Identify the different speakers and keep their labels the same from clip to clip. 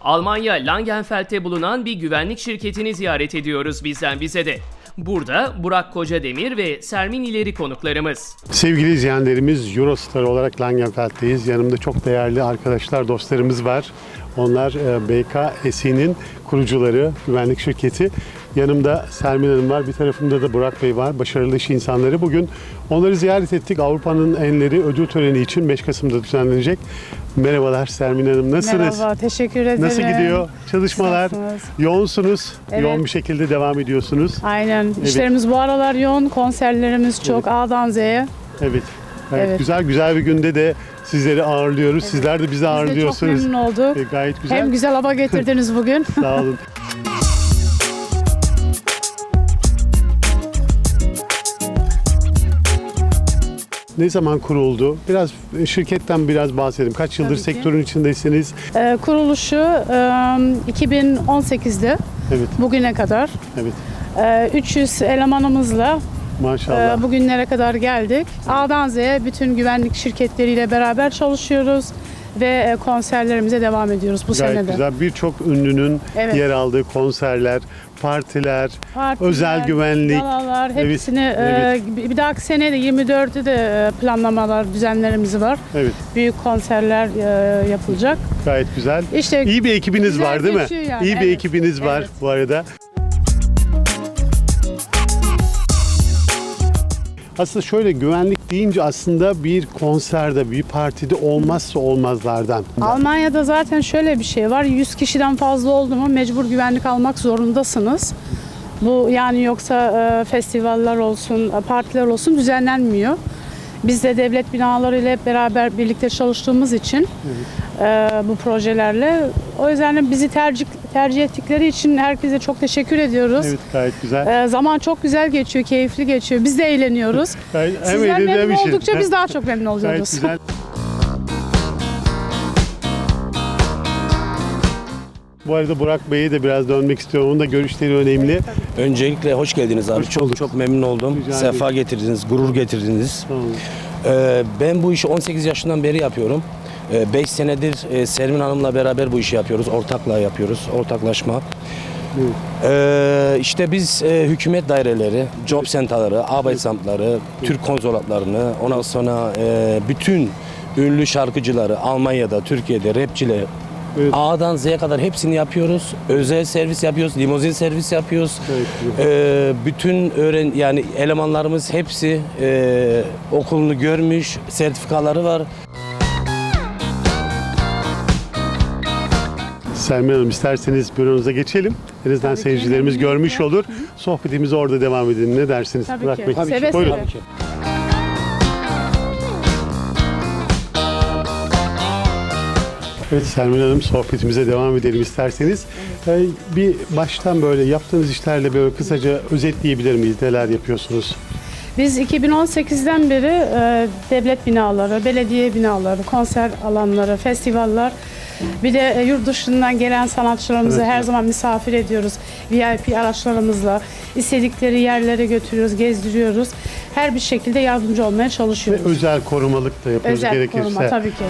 Speaker 1: Almanya Langenfeld'te bulunan bir güvenlik şirketini ziyaret ediyoruz bizden bize de. Burada Burak Kocademir ve Sermin İleri konuklarımız.
Speaker 2: Sevgili izleyenlerimiz Eurostar olarak Langenfeld'teyiz. Yanımda çok değerli arkadaşlar, dostlarımız var. Onlar e, BKSİ'nin kurucuları, güvenlik şirketi. Yanımda Sermin Hanım var, bir tarafımda da Burak Bey var, başarılı iş insanları. Bugün onları ziyaret ettik. Avrupa'nın enleri ödül töreni için 5 Kasım'da düzenlenecek. Merhabalar Sermin Hanım, nasılsınız?
Speaker 3: Merhaba, teşekkür ederim.
Speaker 2: Nasıl gidiyor çalışmalar?
Speaker 3: Nasılsınız?
Speaker 2: Yoğunsunuz,
Speaker 3: Evet.
Speaker 2: yoğun bir şekilde devam ediyorsunuz.
Speaker 3: Aynen. İşlerimiz bu aralar yoğun, konserlerimiz çok A'dan Z'ye.
Speaker 2: Evet. Evet,
Speaker 3: Evet.
Speaker 2: Güzel güzel bir günde de sizleri ağırlıyoruz. Sizler de bizi
Speaker 3: Biz de çok
Speaker 2: ağırlıyorsunuz.
Speaker 3: memnun olduk.
Speaker 2: E, gayet güzel.
Speaker 3: Hem güzel hava getirdiniz bugün.
Speaker 2: Sağ olun. Ne zaman kuruldu? Biraz e, şirketten biraz bahsedin. Kaç yıldır
Speaker 3: Tabii ki.
Speaker 2: sektörün içindesiniz?
Speaker 3: Ee, kuruluşu e, 2018'de
Speaker 2: Evet,
Speaker 3: bugüne kadar
Speaker 2: evet.
Speaker 3: e, 300 elemanımızla
Speaker 2: Maşallah.
Speaker 3: e, bugünlere kadar geldik. A'dan Z'ye bütün güvenlik şirketleriyle beraber çalışıyoruz ve e, konserlerimize devam ediyoruz bu
Speaker 2: Gayet
Speaker 3: sene de.
Speaker 2: güzel. Birçok ünlünün
Speaker 3: Evet.
Speaker 2: yer aldığı konserler, partiler,
Speaker 3: Partiler,
Speaker 2: özel güvenlik.
Speaker 3: galalar,
Speaker 2: Evet,
Speaker 3: hepsini e,
Speaker 2: evet.
Speaker 3: bir bir dahaki sene de 24'ü de e, planlamalar, düzenlerimiz var.
Speaker 2: Evet,
Speaker 3: Büyük konserler e, yapılacak.
Speaker 2: gayet güzel.
Speaker 3: İşte
Speaker 2: İyi bir ekibiniz
Speaker 3: Güzel
Speaker 2: var değil mi?
Speaker 3: geçiyor yani,
Speaker 2: İyi bir
Speaker 3: evet.
Speaker 2: ekibiniz var
Speaker 3: Evet.
Speaker 2: bu arada. Aslında şöyle güvenlik deyince aslında bir konserde, bir partide olmazsa olmazlardan.
Speaker 3: Almanya'da zaten şöyle bir şey var. 100 kişiden fazla oldu mu mecbur güvenlik almak zorundasınız. Bu yani yoksa e, festivaller olsun, e, partiler olsun düzenlenmiyor. Biz de devlet binalarıyla hep beraber birlikte çalıştığımız için e, bu projelerle o yüzden bizi tercih tercih ettikleri için herkese çok teşekkür ediyoruz.
Speaker 2: Evet gayet güzel.
Speaker 3: E, zaman çok güzel geçiyor, keyifli geçiyor. Biz de eğleniyoruz.
Speaker 2: Gayet,
Speaker 3: Sizler
Speaker 2: eğlenceli
Speaker 3: memnun
Speaker 2: şey.
Speaker 3: oldukça biz daha çok memnun
Speaker 2: Gayet
Speaker 3: oluyoruz.
Speaker 2: güzel. Bu arada Burak Bey'e de biraz dönmek istiyorum. Onun da görüşleri önemli.
Speaker 4: Öncelikle hoş geldiniz abi.
Speaker 2: Hoş
Speaker 4: çok çok memnun oldum.
Speaker 2: Rica
Speaker 4: Sefa getirdiniz, gurur getirdiniz.
Speaker 2: Tamam.
Speaker 4: Ee, ben bu işi 18 yaşından beri yapıyorum. 5 senedir e, Sermin Hanım'la beraber bu işi yapıyoruz. Ortakla yapıyoruz. Ortaklaşma. Ee, işte biz e, hükümet daireleri, job center'ları, Arbeitsamtları, Türk konsolatlarını, ondan sonra e, bütün ünlü şarkıcıları Almanya'da, Türkiye'de, rapçiler
Speaker 2: Evet.
Speaker 4: A'dan Z'ye kadar hepsini yapıyoruz. Özel servis yapıyoruz, limuzin servis yapıyoruz.
Speaker 2: Evet.
Speaker 4: Ee, bütün öğren yani elemanlarımız hepsi e, okulunu görmüş, sertifikaları var.
Speaker 2: Sermin Hanım isterseniz büronuza geçelim. En azından
Speaker 3: Tabii ki.
Speaker 2: seyircilerimiz görmüş olur. Sohbetimize orada devam edelim. Ne dersiniz?
Speaker 3: Tabii
Speaker 2: Burak
Speaker 3: ki. Tabii ki.
Speaker 2: Buyurun.
Speaker 3: seve.
Speaker 4: Tabii ki.
Speaker 2: Evet Sermin Hanım sohbetimize devam edelim isterseniz. Ee, bir baştan böyle yaptığınız işlerle böyle kısaca özetleyebilir miyiz? Neler yapıyorsunuz?
Speaker 3: Biz 2018'den beri e, devlet binaları, belediye binaları, konser alanları, festivaller bir de e, yurt dışından gelen sanatçılarımızı her zaman misafir ediyoruz. VIP araçlarımızla istedikleri yerlere götürüyoruz, gezdiriyoruz. Her bir şekilde yardımcı olmaya
Speaker 2: Ve
Speaker 3: çalışıyoruz.
Speaker 2: özel korumalık da yapıyoruz
Speaker 3: Özel
Speaker 2: gerekirse.
Speaker 3: koruma tabii ki.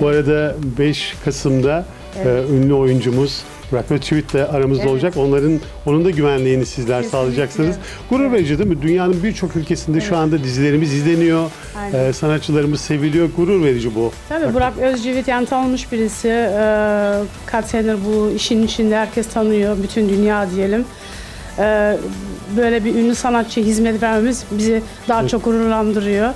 Speaker 2: Bu arada 5 Kasım'da e, ünlü oyuncumuz Burak Özçivit de aramızda
Speaker 3: Evet.
Speaker 2: olacak. Onların onun da güvenliğini sizler
Speaker 3: Kesinlikle.
Speaker 2: sağlayacaksınız. Gurur verici değil mi? Dünyanın birçok ülkesinde şu anda dizilerimiz izleniyor.
Speaker 3: Aynen.
Speaker 2: e, sanatçılarımız seviliyor. Gurur verici bu.
Speaker 3: Tabii Burak Özcivit yani tanınmış birisi. Ee, kaç senedir bu işin içinde herkes tanıyor. Bütün dünya diyelim. Ee, böyle bir ünlü sanatçı hizmet vermemiz bizi daha çok gururlandırıyor.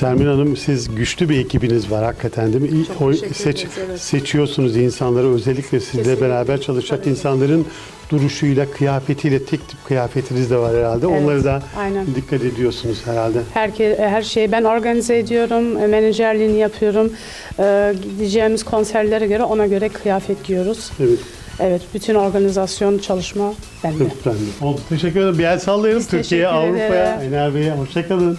Speaker 2: Sermin Hanım siz güçlü bir ekibiniz var hakikaten değil mi?
Speaker 3: Çok
Speaker 2: o- seç-
Speaker 3: ederiz, evet.
Speaker 2: Seçiyorsunuz insanları özellikle sizle
Speaker 3: Kesinlikle.
Speaker 2: beraber çalışacak
Speaker 3: Tabii.
Speaker 2: insanların duruşuyla, kıyafetiyle tek tip kıyafetiniz de var herhalde.
Speaker 3: Evet,
Speaker 2: Onları da
Speaker 3: aynen.
Speaker 2: dikkat ediyorsunuz herhalde.
Speaker 3: Herke, her şeyi ben organize ediyorum, menajerliğini yapıyorum. Ee, gideceğimiz konserlere göre ona göre kıyafet giyiyoruz.
Speaker 2: Evet.
Speaker 3: Evet, bütün organizasyon çalışma bende.
Speaker 2: Oldu. Teşekkür ederim. Bir el sallayalım
Speaker 3: Biz
Speaker 2: Türkiye'ye,
Speaker 3: teşekkür
Speaker 2: Avrupa'ya, Bey'e. Hoşçakalın.